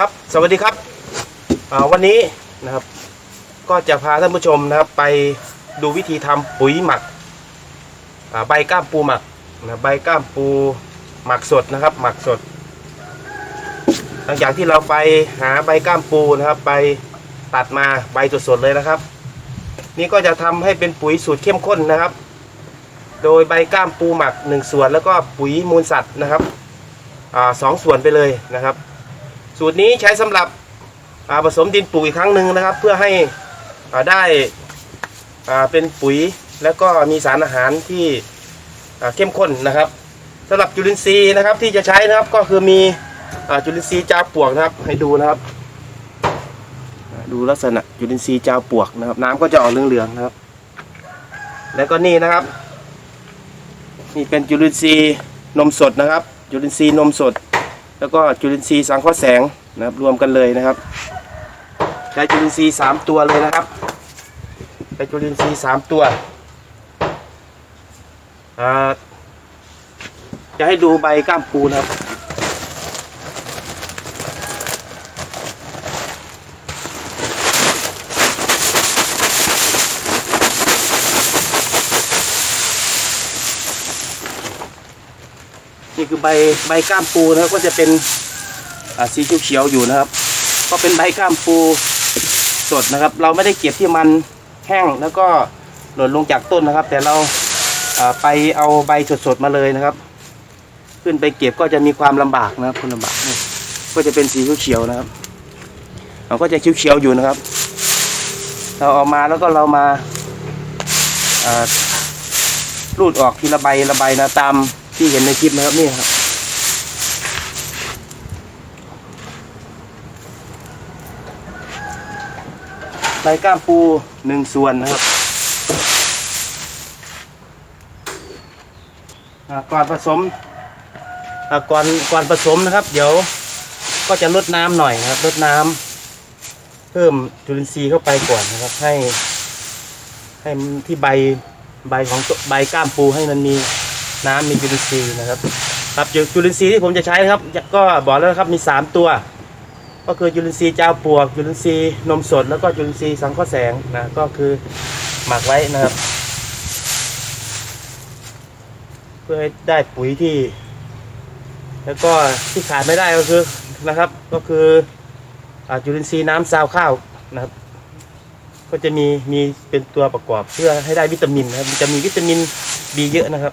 ครับ สวัสดีครับวันนี้นะครับ ก็จะพาท่านผู้ชมนะครับ ไปดูวิธีทำปุ๋ยหมักใบก้ามปูหมักนะใบก้ามปูหมักสดนะครับ หมักสด หลังจากที่เราไปหาใบก้ามปูนะครับ ไปตัดมาใบสดๆเลยนะครับ นี่ก็จะทำให้เป็นปุ๋ยสูตรเข้มข้นนะครับ โดยใบก้ามปูหมัก1ส่วนแล้วก็ปุ๋ยมูลสัตว์นะครับอสองส่วนไปเลยนะครับ สูตรนี้ใช้สำหรับผสมดินปลูกอีกครั้งหนึ่งนะครับ เพื่อให้ได้เป็นปุ๋ยแล้วก็มีสารอาหารที่เข้มข้นนะครับสำหรับจุลินทรีย์นะครับที่จะใช้นะครับก็คือมีอจุลินทรีย์จาปวกนะครับ ให้ดูนะครับ ดูลักษณะจุลินทรีย์จาปวกนะครับ น้ำก็จะออกเหลืองๆนะครับ แล้วก็นี่นะครับนี่เป็นจุลินทรีย์นมสดนะครับ จุลินทรีย์นมสด แล้วก็จุลินทรีย์สังเคราะห์แสงนะครับรวมกันเลยนะครับใช้จุลินทรีย์สามตัวเลยนะครับใช้จุลินทรีย์สามตัวจะให้ดูใบก้ามปูนะครับ นี่คือใบใบก้ามปูนะครับก็จะเป็นสีเขียวๆอยู่นะครับ ก็เป็นใบก้ามปูสดนะครับ เราไม่ได้เก็บที่มันแห้งแล้วก็หล่นลงจากต้นนะครับ แต่เราไปเอาใบสดๆมาเลยนะครับ ขึ้นไปเก็บก็จะมีความลำบากนะครับคุณลำบากนี่ก็จะเป็นสีเขียวๆนะครับเราก็จะเขียวๆอยู่นะครับ เราเอามาแล้วก็เรามาอ่ารูดออกทีละใบละใบนะตาม ที่เห็นในคลิปนะครับนี่ครับ ใบก้ามปูหนึ่งส่วนนะครับก่อนผสมก่อนก่อนผสมนะครับ เดี๋ยวก็จะลดน้ำหน่อยนะครับลดน้ำเพิ่มจุลินทรีย์เข้าไปก่อนนะครับ ให้ ให้ที่ใบใบของใบก้ามปูให้มันมี น้ำมีจุลินทรีย์นะครับครับจุลินทรีย์ที่ผมจะใช้นะครับ ก็บอกแล้วนะครับมี 3 ตัว ก็คือจุลินทรีย์เจ้าปวกจุลินทรีย์นมสดแล้วก็จุลินทรีย์สังเคราะห์แสงนะก็คือหมักไว้นะครับ เพื่อให้ได้ปุ๋ยที่ แล้วก็ที่ขาดไม่ได้ก็คือนะครับ ก็คืออจุลินทรีย์น้ำซาวข้าวนะครับ ก็จะมีมีเป็นตัวประกอบเพื่อให้ได้วิตามินนะครับจะมีวิตามินบีเยอะนะครับ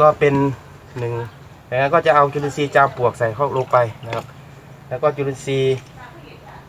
ก็เป็นหนึ่งแล้วก็จะเอาจุลินทรีย์จามปลวกใส่เข้าลงไปนะครับ แล้วก็จุลินทรีย์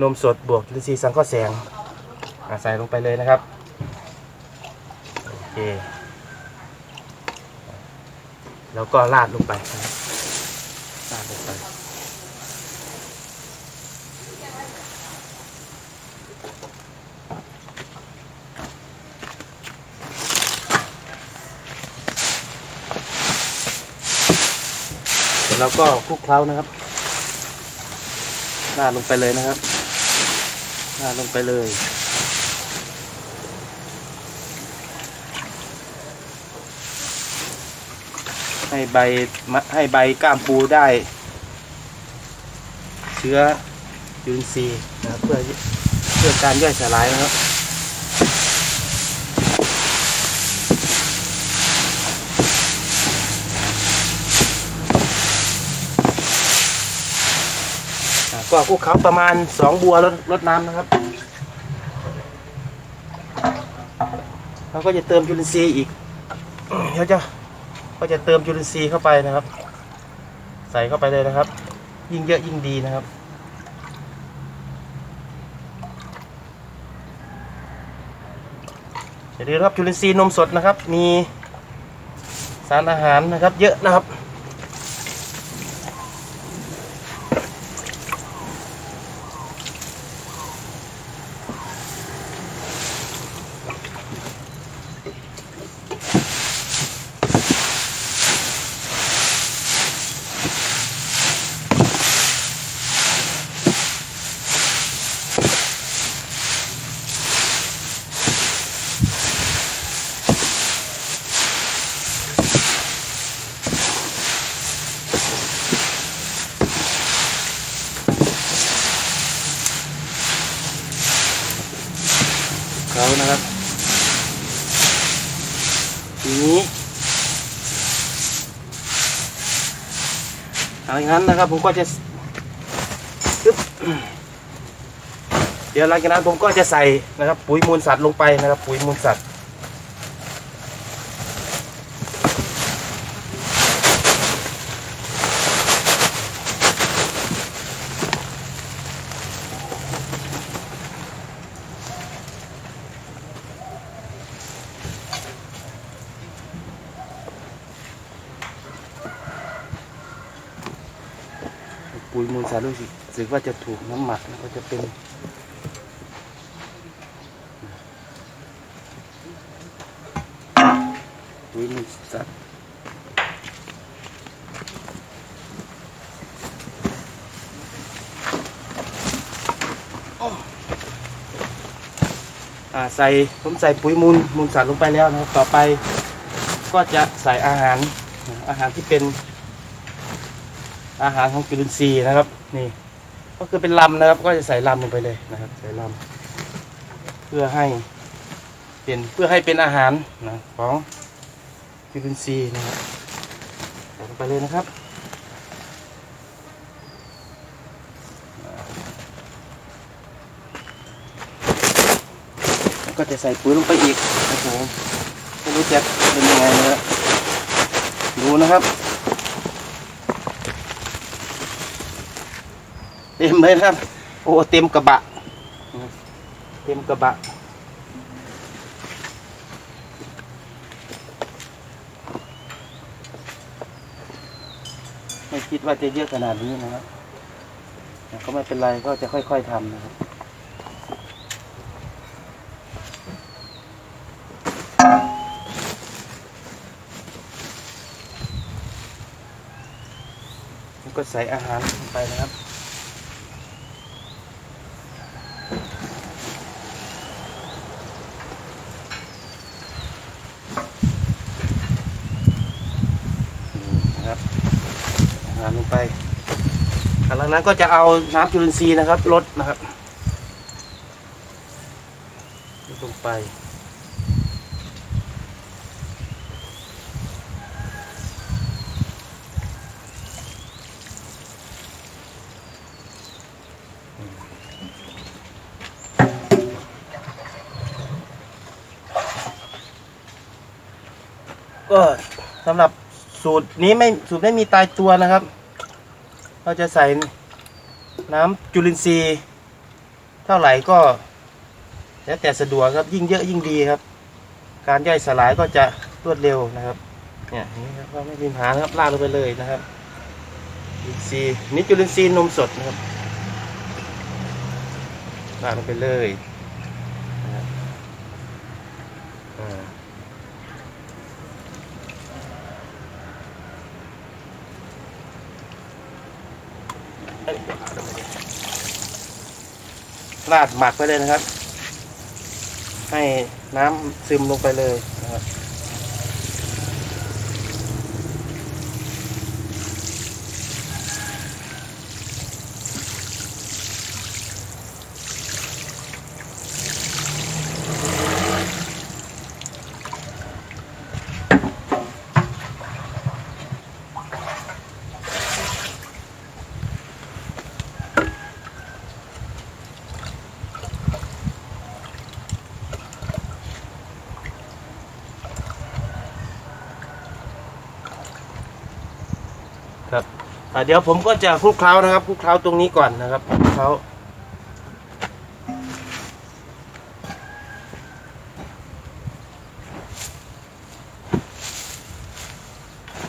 นมสดบวกจุลินทรีย์สังเคราะห์แสงใส่ลงไปเลยนะครับโอเคแล้วก็ราดลงไปราดลงไป แล้วก็คลุกเคล้านะครับราดลงไปเลยนะครับราดลงไปเลย ให้ใบให้ใบก้ามปูได้ เชื้อจุลินทรีนะครับเพื่อเพื่อการย่อยสลายนะครับ ก็คลุกเคล้าประมาณสองบัวลดลดน้ำนะครับเราก็จะเติมจุลินทรีย์อีกเดี๋ยวจะก็จะเติมจุลินทรีย์เข้าไปนะครับ ใส่เข้าไปเลยนะครับ ยิ่งเยอะยิ่งดีนะครับอย่าลืมครับจุลินทรีย์นมสดนะครับ มีสารอาหารนะครับ เยอะนะครับ หลังจากนั้นนะครับ ผมก็จะเดี๋ยวหลังจากนั้นผมก็จะใส่นะครับ ปุ๋ยมูลสัตว์ลงไปนะครับ ปุ๋ยมูลสัตว์ มูลสารรู้สึกสึกว่าจะถูกน้ำหมักนะก็จะเป็นปุ๋ยมูลสัตว์อ่าใส่ผมใส่ปุ๋ยมูลมูลสัตว์ลงไปแล้วนะครับต่อไปก็จะใส่อาหารอาหารที่เป็น อาหารของจุลินทรีย์นะครับ นี่ ก็คือเป็นลำนะครับ ก็จะใส่ลำลงไปเลยนะครับ ใส่ลำเพื่อให้เป็นเพื่อให้เป็นอาหารนะของจุลินทรีย์นะครับใส่ลงไปเลยนะครับก็จะใส่ปุ๋ยลงไปอีกนะครับผมไม่รู้จะเป็นยังไงนะครับดูนะครับ เต็มเลยครับ โอ้เต็มกระบะ เต็มกระบะไม่คิดว่าจะเยอะขนาดนี้นะครับก็ไม่เป็นไรก็จะค่อย ๆทำนะครับก็ใส่อาหารลงไปนะครับอาหารลงไปหลัง จากนั้นก็จะเอาน้ำจุลินทรีย์นะครับลดนะครับลดลงไปก็สำหรับสูตรนี้ไม่สูตรไม่มีตายตัวนะครับ เราจะใส่ น้ำจุลินทรีย์เท่าไหร่ก็แล้วแต่สะดวกครับยิ่งเยอะยิ่งดีครับ การย่อยสลายก็จะรวดเร็วนะครับเนี่ยอย่นี่ครับก็ไม่มีปัญหาครับลาดลงไปเลยนะครับจุลินทรีย์นี่จุลินทรีย์นมสดนะครับลาดลงไปเลยนะครับอ่า ราดหมักไปเลยนะครับ ให้น้ำซึมลงไปเลย เดี๋ยวผมก็จะคลุกเคล้านะครับคลุกเคล้าตรงนี้ก่อนนะครับคลุกเคล้า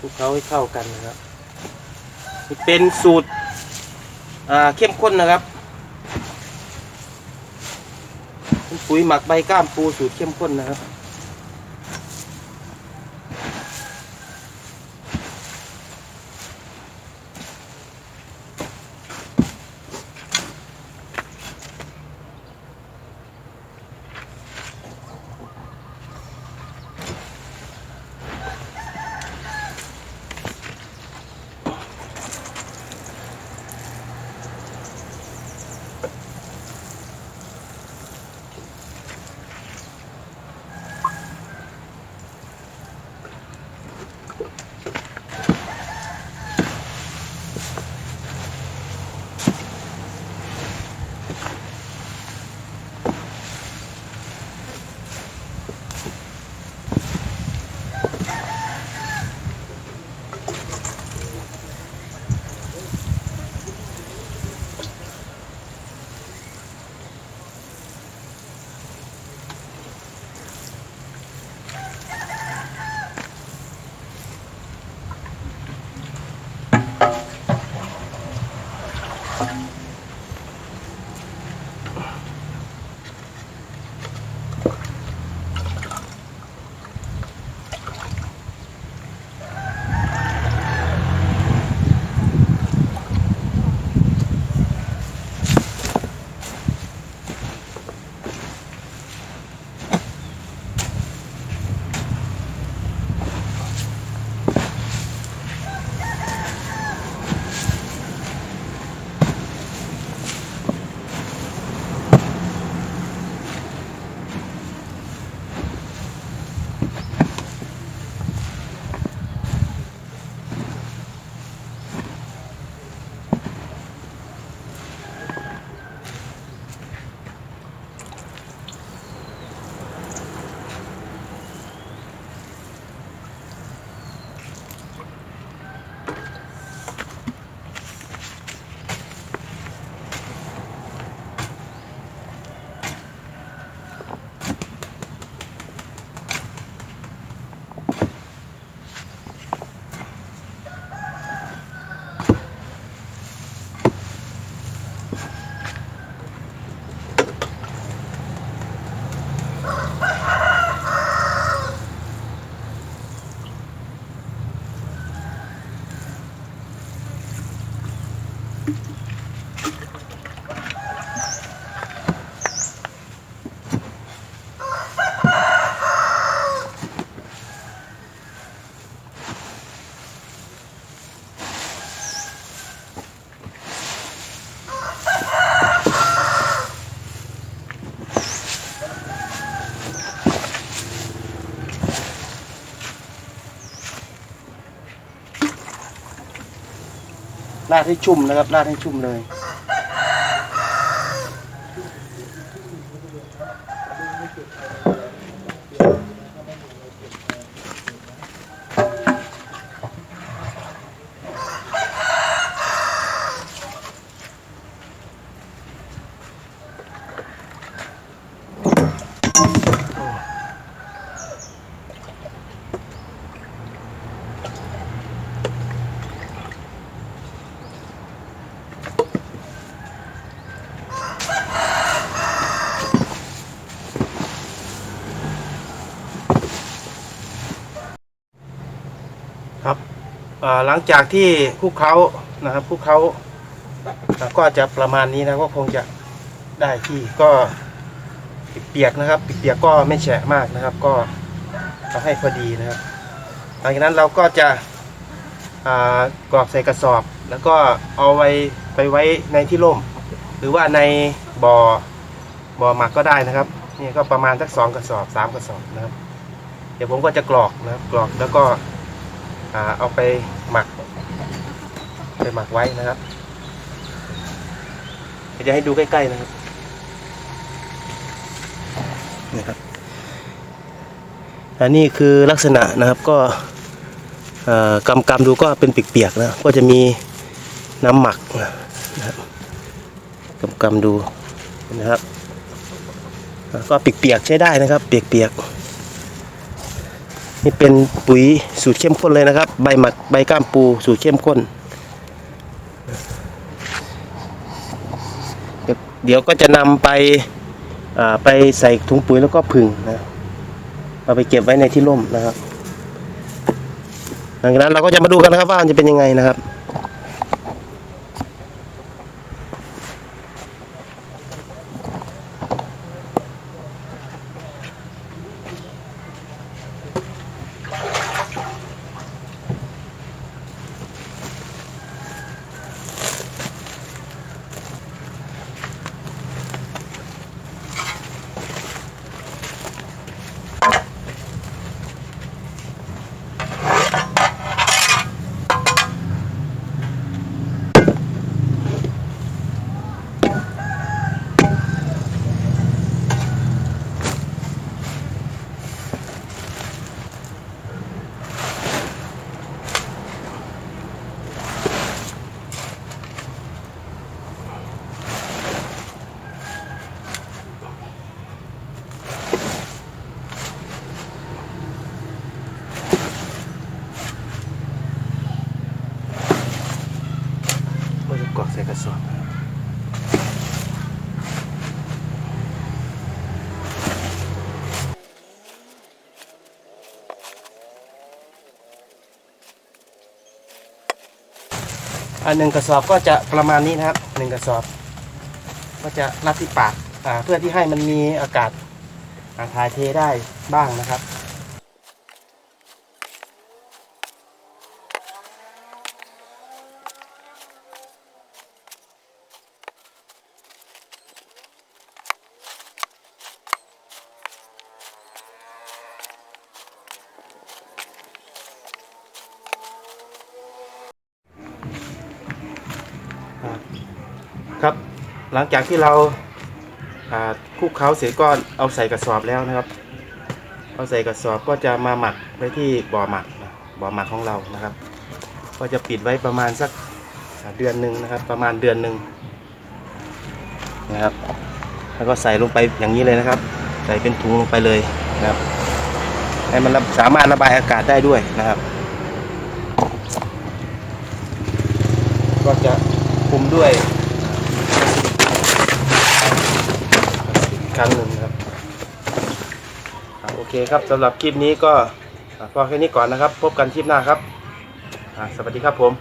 คลุกเคล้าให้เข้ากันนะครับเป็นสูตรอ่าเข้มข้นนะครับปุ๋ยหมักใบก้ามปูสูตรเข้มข้นนะครับ ราดให้ชุ่มนะครับราดให้ชุ่มเลย หลังจากที่คลุกเคล้านะครับคลุกเคล้าก็จะประมาณนี้นะก็คงจะได้ที่ก็เปียกนะครับเปียกก็ไม่แฉะมากนะครับ ก็เอาให้พอดีนะครับหลังจากนั้นเราก็จะกรอกใส่กระสอบ แล้วก็เอาไว้ไปไว้ในที่ร่ม หรือว่าในบ่อบ่อหมักก็ได้นะครับนี่ก็ประมาณสักสองกระสอบสามกระสอบนะครับ เดี๋ยวผมก็จะกรอกนะครับกรอกแล้วก็ เอาไปหมัก ไปหมักไว้นะครับจะให้ดูใกล้ๆนะครับนี่ครับอันนี้คือลักษณะนะครับก็กำกำดูก็เป็นเปียกๆนะก็จะมีน้ำหมักนะครับกำกำดูนะครับก็เปียกๆใช้ได้นะครับ เปียกๆ นี่เป็นปุ๋ยสูตรเข้มข้นเลยนะครับ ใบหมัดใบก้ามปูสูตรเข้มข้น เดี๋ยวก็จะนำไปาไปใส่ถุงปุ๋ยแล้วก็ผึ่งนะเอาไปเก็บไว้ในที่ร่มนะครับ หลังจากนั้นเราก็จะมาดูกันนะครับว่ามันจะเป็นยังไงนะครับ อันหนึ่งกระสอบก็จะประมาณนี้นะครับหนึ่งกระสอบ ก็จะรัดที่ปากเพื่อที่ให้มันมีอากาศถ่ายเทได้บ้างนะครับ ครับ หลังจากที่เราคลุกเคล้าเสร็จก็เอาใส่กระสอบแล้วนะครับ เอาใส่กระสอบก็จะมาหมักไว้ที่บ่อหมักบ่อหมักของเรานะครับ ก็จะปิดไว้ประมาณสักเดือนหนึ่งนะครับ ประมาณเดือนหนึ่งนะครับ แล้วก็ใส่ลงไปอย่างนี้เลยนะครับ ใส่เป็นถุงลงไปเลยนะครับให้มันสามารถระบายอากาศได้ด้วยนะครับ ก็จะคลุมด้วย อีก ครั้งหนึ่งครับโอเคครับสำหรับคลิปนี้ก็พอแค่นี้ก่อนนะครับ พบกันคลิปหน้าครับอ่าสวัสดีครับผม